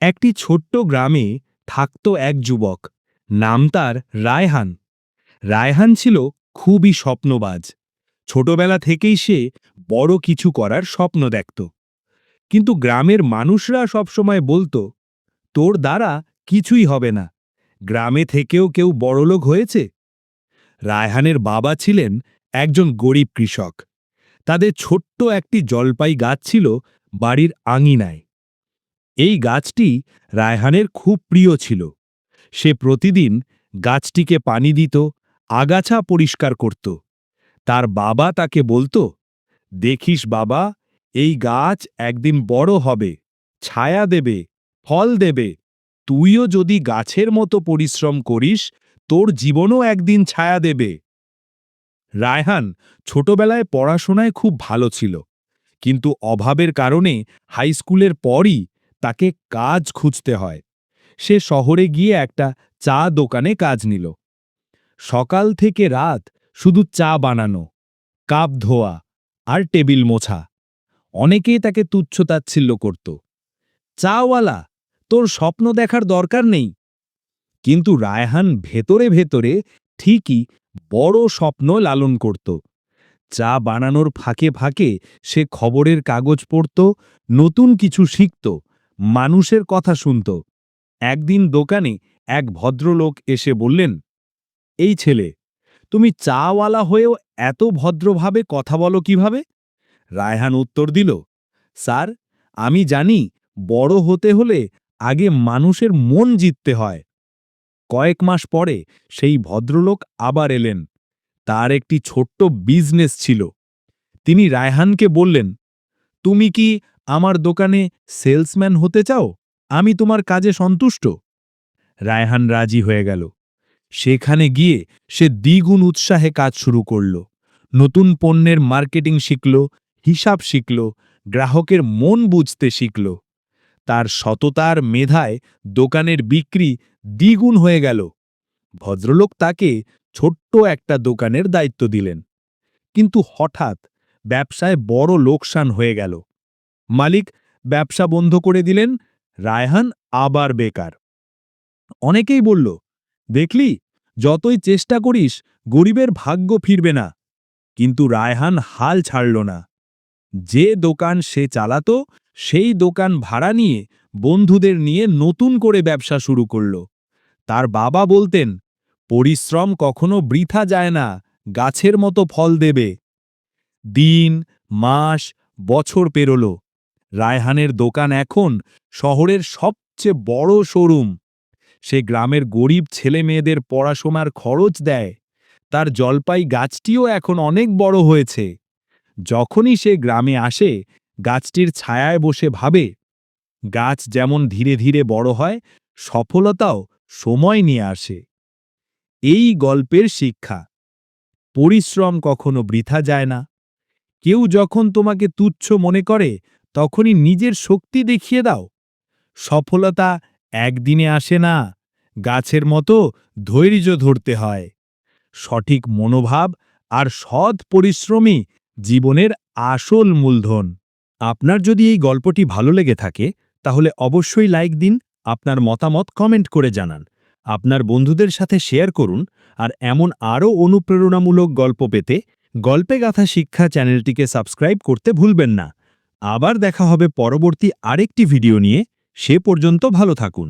একটি ছোট্ট গ্রামে থাকত এক যুবক। নাম তার রায়হান। রায়হান ছিল খুবই স্বপ্নবাজ। ছোটবেলা থেকেই সে বড় কিছু করার স্বপ্ন দেখত। কিন্তু গ্রামের মানুষরা সবসময় বলতো, তোর দ্বারা কিছুই হবে না। গ্রামে থেকেও কেউ বড়লোক হয়েছে? রায়হানের বাবা ছিলেন একজন গরিব কৃষক। তাদের ছোট্ট একটি জলপাই গাছ ছিল বাড়ির আঙিনায়। এই গাছটি রায়হানের খুব প্রিয় ছিল। সে প্রতিদিন গাছটিকে পানি দিত, আগাছা পরিষ্কার করত। তার বাবা তাকে বলতো, দেখিস বাবা, এই গাছ একদিন বড় হবে, ছায়া দেবে, ফল দেবে। তুইও যদি গাছের মতো পরিশ্রম করিস, তোর জীবনও একদিন ছায়া দেবে। রায়হান ছোটবেলায় পড়াশোনায় খুব ভালো ছিল। কিন্তু অভাবের কারণে হাই স্কুলের পরই তাকে কাজ খুঁজতে হয়। সে শহরে গিয়ে একটা চা দোকানে কাজ নিল। সকাল থেকে রাত শুধু চা বানানো, কাপ ধোয়া আর টেবিল মোছা। অনেকেই তাকে তুচ্ছতাচ্ছিল্য করত। চাওয়ালা, তোর স্বপ্ন দেখার দরকার নেই। কিন্তু রায়হান ভেতরে ভেতরে ঠিকই বড় স্বপ্ন লালন করত। চা বানানোর ফাঁকে ফাঁকে সে খবরের কাগজ পড়ত, নতুন কিছু শিখত। মানুষের কথা শুনত। একদিন দোকানে এক ভদ্রলোক এসে বললেন, এই ছেলে, তুমি চাওয়ালা হয়েও এত ভদ্রভাবে কথা বলো কীভাবে? রায়হান উত্তর দিল, স্যার, আমি জানি বড় হতে হলে আগে মানুষের মন জিততে হয়। কয়েক মাস পরে সেই ভদ্রলোক আবার এলেন। তার একটি ছোট্ট বিজনেস ছিল। তিনি রায়হানকে বললেন, তুমি কি আমার দোকানে সেলসম্যান হতে চাও? আমি তোমার কাজে সন্তুষ্ট। রায়হান রাজি হয়ে গেল। সেখানে গিয়ে সে দ্বিগুণ উৎসাহে কাজ শুরু করল। নতুন পণ্যের মার্কেটিং শিখল, হিসাব শিখল, গ্রাহকের মন বুঝতে শিখল। তার সততার মেধায় দোকানের বিক্রি দ্বিগুণ হয়ে গেল। ভদ্রলোক তাকে ছোট্ট একটা দোকানের দায়িত্ব দিলেন। কিন্তু হঠাৎ ব্যবসায় বড় লোকসান হয়ে গেল। মালিক ব্যবসা বন্ধ করে দিলেন, রায়হান আবার বেকার। অনেকেই বলল, দেখলি, যতই চেষ্টা করিস, গরিবের ভাগ্য ফিরবে না। কিন্তু রায়হান হাল ছাড়ল না। যে দোকান সে চালাত, সেই দোকান ভাড়া নিয়ে বন্ধুদের নিয়ে নতুন করে ব্যবসা শুরু করল। তার বাবা বলতেন, পরিশ্রম কখনো বৃথা যায় না, গাছের মতো ফল দেবে। দিন, মাস, বছর পেরোল। রায়হানের দোকান এখন শহরের সবচেয়ে বড় শোরুম। সে গ্রামের গরিব ছেলে মেয়েদের পড়াশোনার খরচ দেয়। তার জলপাই গাছটিও এখন অনেক বড় হয়েছে। যখনই সে গ্রামে আসে, গাছটির ছায়ায় বসে ভাবে। গাছ যেমন ধীরে ধীরে বড় হয়, সফলতাও সময় নিয়ে আসে। এই গল্পের শিক্ষা। পরিশ্রম কখনো বৃথা যায় না। কেউ যখন তোমাকে তুচ্ছ মনে করে তখনই নিজের শক্তি দেখিয়ে দাও। সফলতা একদিনে আসে না, গাছের মতো ধৈর্য ধরতে হয়। সঠিক মনোভাব আর সৎ পরিশ্রমী জীবনের আসল মূলধন। আপনার যদি এই গল্পটি ভালো লেগে থাকে, তাহলে অবশ্যই লাইক দিন, আপনার মতামত কমেন্ট করে জানান। আপনার বন্ধুদের সাথে শেয়ার করুন, আর এমন আরও অনুপ্রেরণামূলক গল্প পেতে গল্পে গাথা শিক্ষা চ্যানেলটিকে সাবস্ক্রাইব করতে ভুলবেন না। আবার দেখা হবে পরবর্তী আরেকটি ভিডিও নিয়ে সে পর্যন্ত ভালো থাকুন।